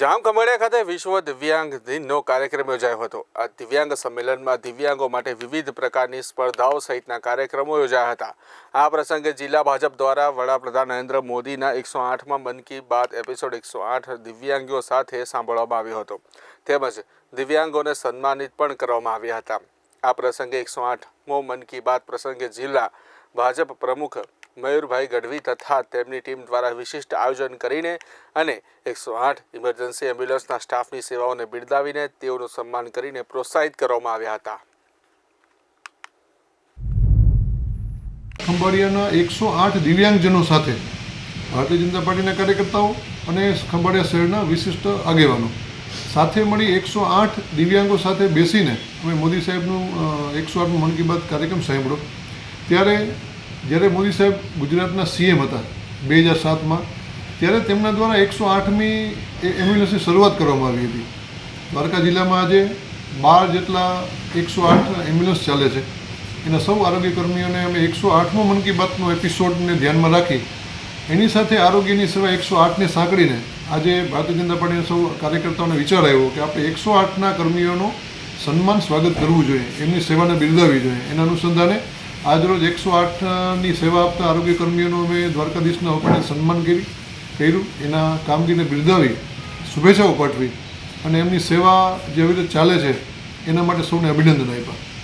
જામખંભાળિયા ખાતે વિશ્વ દિવ્યાંગ દિનનો કાર્યક્રમ યોજાયો હતો. આ દિવ્યાંગ સંમેલનમાં દિવ્યાંગો માટે વિવિધ પ્રકારની સ્પર્ધાઓ સહિતના કાર્યક્રમો યોજાયા હતા. આ પ્રસંગે જિલ્લા ભાજપ દ્વારા વડાપ્રધાન નરેન્દ્ર મોદીના એકસો આઠમાં મન કી બાત એપિસોડ એકસો આઠ દિવ્યાંગીઓ સાથે સાંભળવામાં આવ્યો હતો. તેમજ દિવ્યાંગોને સન્માનિત પણ કરવામાં આવ્યા હતા. આ પ્રસંગે એકસો આઠમો મન કી બાત પ્રસંગે જિલ્લા ભાજપ પ્રમુખ મયુરભાઈ ગઢવી તથા તેમની ટીમ દ્વારા વિશિષ્ટ આયોજન કરીને અને એકસો આઠ ઇમરજન્સી એમ્બ્યુલન્સના સ્ટાફની સેવાઓને બિરદાવીને તેઓનું સન્માન કરીને પ્રોત્સાહિત કરવામાં આવ્યા હતા. ખંભાળિયાના એકસો આઠ દિવ્યાંગજનો સાથે ભારતીય જનતા પાર્ટીના કાર્યકર્તાઓ અને ખંભાળિયા શહેરના વિશિષ્ટ આગેવાનો સાથે મળી એકસો આઠ દિવ્યાંગો સાથે બેસીને અમે મોદી સાહેબનું એકસો આઠનું મન કી બાત કાર્યક્રમ સાંભળ્યો. ત્યારે જ્યારે મોદી સાહેબ ગુજરાતના સીએમ હતા બે હજાર સાતમાં, ત્યારે તેમના દ્વારા એકસો આઠમી એમ્બ્યુલન્સની શરૂઆત કરવામાં આવી હતી. દ્વારકા જિલ્લામાં આજે બાર જેટલા એકસો આઠ એમ્બ્યુલન્સ ચાલે છે. એના સૌ આરોગ્ય કર્મીઓને અમે એકસો આઠમો મન કી બાતનો એપિસોડને ધ્યાનમાં રાખી, એની સાથે આરોગ્યની સેવા એકસો આઠને સાંકળીને આજે ભારતીય જનતા પાર્ટીના સૌ કાર્યકર્તાઓને વિચાર આવ્યો કે આપણે એકસો આઠના કર્મીઓનું સન્માન સ્વાગત કરવું જોઈએ, એમની સેવાને બિરદાવવી જોઈએ. એના અનુસંધાને આજરોજ એકસો આઠની સેવા આપતા આરોગ્ય કર્મીઓનું અમે દ્વારકાધીશના હુકમે સન્માન કરી, કર્યું. એના કામગીરીને બિરદાવી, શુભેચ્છાઓ પાઠવી અને એમની સેવા જેવી રીતે ચાલે છે, એના માટે સૌને અભિનંદન આપ્યા.